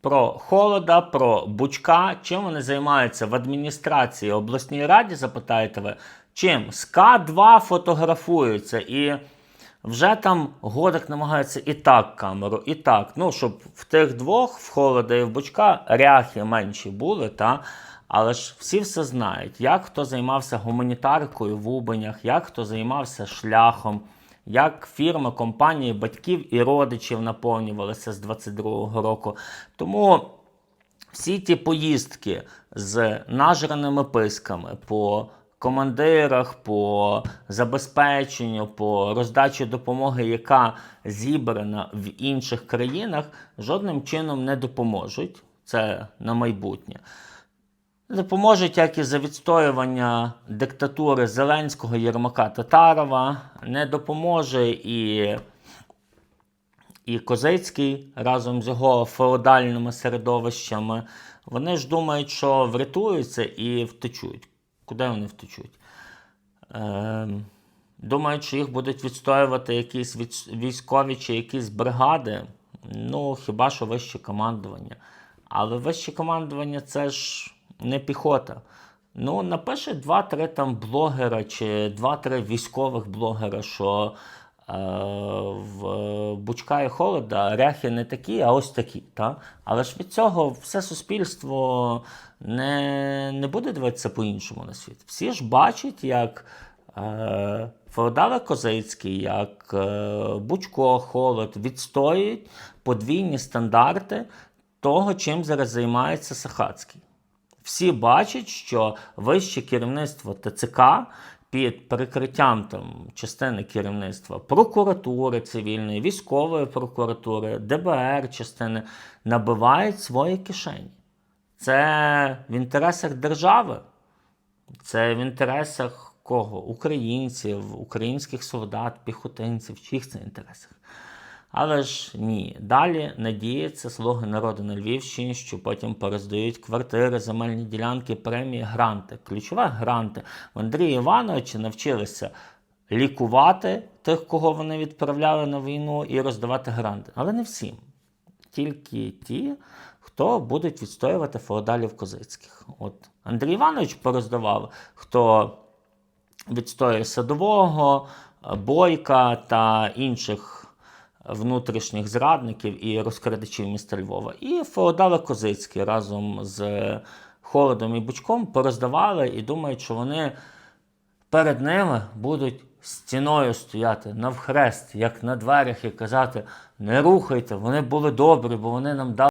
про холода, про бучка. Чим вони займаються в адміністрації обласній раді, запитаєте ви? Чим? З К2 фотографуються і вже там Годик намагається і так камеру, і так. Ну, щоб в тих двох, в холода і в бучка, ряхи менші були, та? але ж всі все знають, як хто займався гуманітаркою в Убанях, як хто займався шляхом, як фірми, компанії, батьків і родичів наповнювалися з 22-го року. Тому всі ті поїздки з нажраними писками по командирах, по забезпеченню, по роздачі допомоги, яка зібрана в інших країнах, жодним чином не допоможуть. Це на майбутнє. Допоможуть як і за відстоювання диктатури Зеленського, Єрмака Татарова, не допоможе і і Козицький разом з його феодальними середовищами, вони ж думають, що врятуються і втечуть. Куди вони втечуть? Е, думають, що їх будуть відстоювати якісь військові чи якісь бригади. Ну, хіба що вище командування. Але вище командування це ж не піхота. Ну, напише 2-3 там блогера чи 2-3 військових блогера, що е, в Бучка і Холода ряхи не такі, а ось такі. Та? Але ж від цього все суспільство не, не буде дивитися по-іншому на світ. Всі ж бачать, як е, Феодала Козицький, як е, Бучко, Холод відстоюють подвійні стандарти того, чим зараз займається Сахацький. Всі бачать, що вище керівництво ТЦК під прикриттям там, частини керівництва прокуратури цивільної, військової прокуратури, ДБР частини набивають свої кишені. Це в інтересах держави, це в інтересах кого? Українців, українських солдат, піхотинців, в чиїх це інтересах. Але ж ні, далі надіється слуги народу на Львівщині, що потім пороздають квартири, земельні ділянки, премії, гранти. Ключове гранти. В Андрія Івановича навчилися лікувати тих, кого вони відправляли на війну, і роздавати гранти. Але не всім. Тільки ті, хто будуть відстоювати феодалів козицьких. От Андрій Іванович пороздавав, хто відстоює садового, бойка та інших внутрішніх зрадників і розкрадачів міста Львова. І Феодала Козицький разом з Холодом і Бучком пороздавали і думають, що вони перед ними будуть стіною стояти навхрест, як на дверях, і казати: не рухайте, вони були добрі, бо вони нам дали.